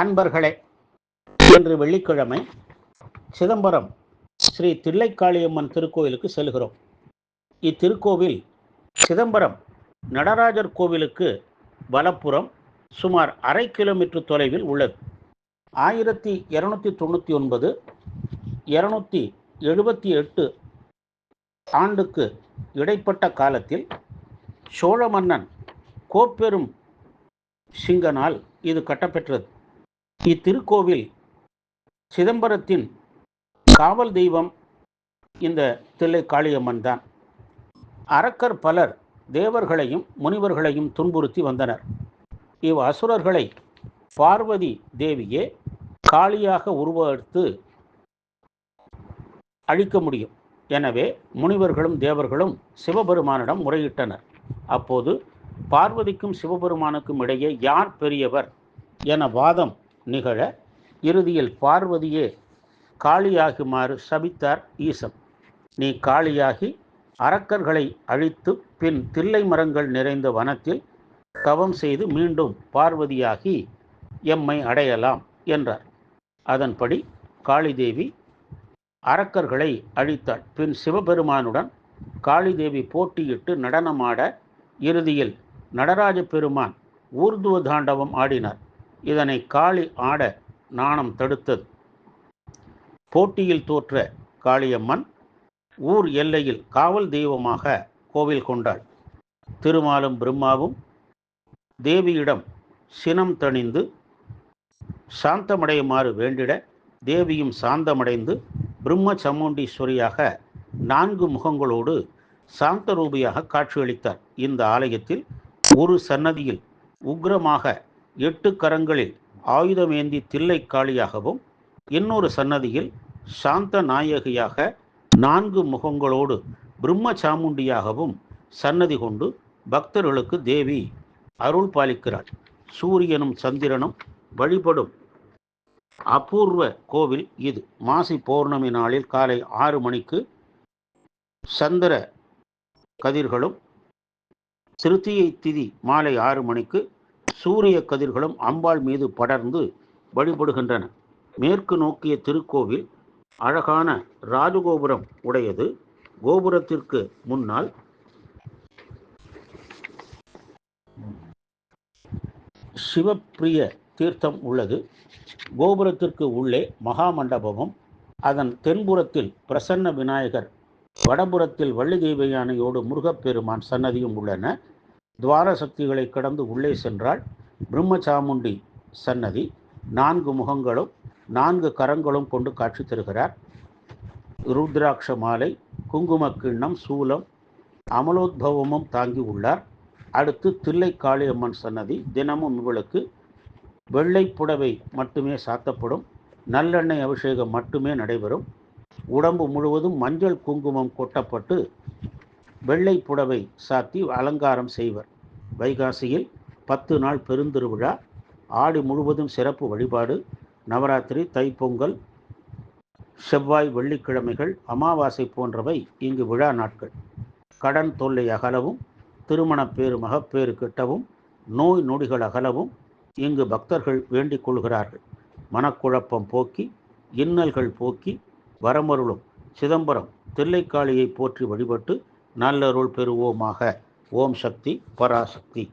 அன்பர்களே இன்று வெள்ளிக்கிழமை சிதம்பரம் ஸ்ரீ தில்லைக்காளியம்மன் திருக்கோவிலுக்கு செல்கிறோம். இத்திருக்கோவில் சிதம்பரம் நடராஜர் கோவிலுக்கு வலப்புறம் சுமார் அரை கிலோமீட்டர் தொலைவில் உள்ளது. ஆயிரத்தி இரநூத்தி தொண்ணூற்றி ஒன்பது இரநூத்தி எழுபத்தி எட்டு ஆண்டுக்கு இடைப்பட்ட காலத்தில் சோழ மன்னன் கோப்பெரும் சிங்கனால் இது கட்டப்பெற்றது. இத்திருக்கோவில் சிதம்பரத்தின் காவல் தெய்வம் இந்த தில்லை காளியம்மன் தான். அரக்கர் பலர் தேவர்களையும் முனிவர்களையும் துன்புறுத்தி வந்தனர். இவ் அசுரர்களை பார்வதி தேவியே காளியாக உருவெடுத்து அழிக்க முடியும். எனவே முனிவர்களும் தேவர்களும் சிவபெருமானிடம் முறையிட்டனர். அப்போது பார்வதிக்கும் சிவபெருமானுக்கும் இடையே யார் பெரியவர் என வாதம் நிகழ இறுதியில் பார்வதியே காளியாகுமாறு சபித்தார் ஈசன் நீ காளியாகி அரக்கர்களை அழித்து பின் தில்லை மரங்கள் நிறைந்த வனத்தில் தவம் செய்து மீண்டும் பார்வதியாகி எம்மை அடையலாம் என்றார். அதன்படி காளிதேவி அரக்கர்களை அழித்தாள். பின் சிவபெருமானுடன் காளிதேவி போட்டியிட்டு நடனமாட இறுதியில் நடராஜ பெருமான் ஊர்துவ தாண்டவம் ஆடினார். இதனை காளி ஆட நாணம் தடுத்தது. போட்டியில் தோற்ற காளியம்மன் ஊர் எல்லையில் காவல் தெய்வமாக கோவில் கொண்டாள். திருமாலும் பிரம்மாவும் தேவியிடம் சினம் தணிந்து சாந்தமடையுமாறு வேண்டிட தேவியும் சாந்தமடைந்து பிரம்ம சமுண்டீஸ்வரியாக நான்கு முகங்களோடு சாந்த ரூபியாக காட்சியளித்தார். இந்த ஆலயத்தில் ஒரு சன்னதியில் உக்ரமாக எட்டு கரங்களில் ஆயுதமேந்தி தில்லை காளியாகவும் இன்னொரு சன்னதியில் சாந்த நாயகியாக நான்கு முகங்களோடு பிரம்ம சாமுண்டியாகவும் சன்னதி கொண்டு பக்தர்களுக்கு தேவி அருள் பாலிக்கிறாள். சூரியனும் சந்திரனும் வழிபடும் அபூர்வ கோவில் இது. மாசி பௌர்ணமி நாளில் காலை ஆறு மணிக்கு சந்திர கதிர்களும் திருத்தியை திதி மாலை ஆறு மணிக்கு சூரிய கதிர்களும் அம்பாள் மீது படர்ந்து வழிபடுகின்றன. மேற்கு நோக்கிய திருக்கோவில் அழகான ராஜகோபுரம் உடையது. கோபுரத்திற்கு முன்னால் சிவப்பிரிய தீர்த்தம் உள்ளது. கோபுரத்திற்கு உள்ளே மகா மண்டபமும் அதன் தென்புறத்தில் பிரசன்ன விநாயகர் வடபுறத்தில் வள்ளி தெய்வ யானையோடு முருகப்பெருமான் சன்னதியும் உள்ளன. துவார சக்திகளை கடந்து உள்ளே சென்றால் பிரம்மசாமுண்டி சன்னதி நான்கு முகங்களும் நான்கு கரங்களும் கொண்டு காட்சி தருகிறார். ருத்ராட்ச மாலை குங்கும கிண்ணம் சூலம் அமலோத்பவமும் தாங்கி உள்ளார். அடுத்து தில்லை காளியம்மன் சன்னதி தினமும் இவளுக்கு வெள்ளை புடவை மட்டுமே சாத்தப்படும். நல்லெண்ணெய் அபிஷேகம் மட்டுமே நடைபெறும். உடம்பு முழுவதும் மஞ்சள் குங்குமம் கொட்டப்பட்டு வெள்ளை புடவை சாத்தி அலங்காரம் செய்வர். வைகாசியில் பத்து நாள் பெருந்திருவிழா. ஆடி முழுவதும் சிறப்பு வழிபாடு. நவராத்திரி தைப்பொங்கல் செவ்வாய் வெள்ளிக்கிழமைகள் அமாவாசை போன்றவை இங்கு விழா நாட்கள். கடன் தொல்லை அகலவும் திருமணப்பேறு மகப்பேறு கிட்டவும் நோய் நொடிகள் அகலவும் இங்கு பக்தர்கள் வேண்டிக் கொள்கிறார்கள். மனக்குழப்பம் போக்கி இன்னல்கள் போக்கி வரமருளும் சிதம்பரம் தில்லைக்காளியை போற்றி வழிபட்டு நல்லருள் பெறுவோமாக. ஓம் சக்தி பராசக்தி.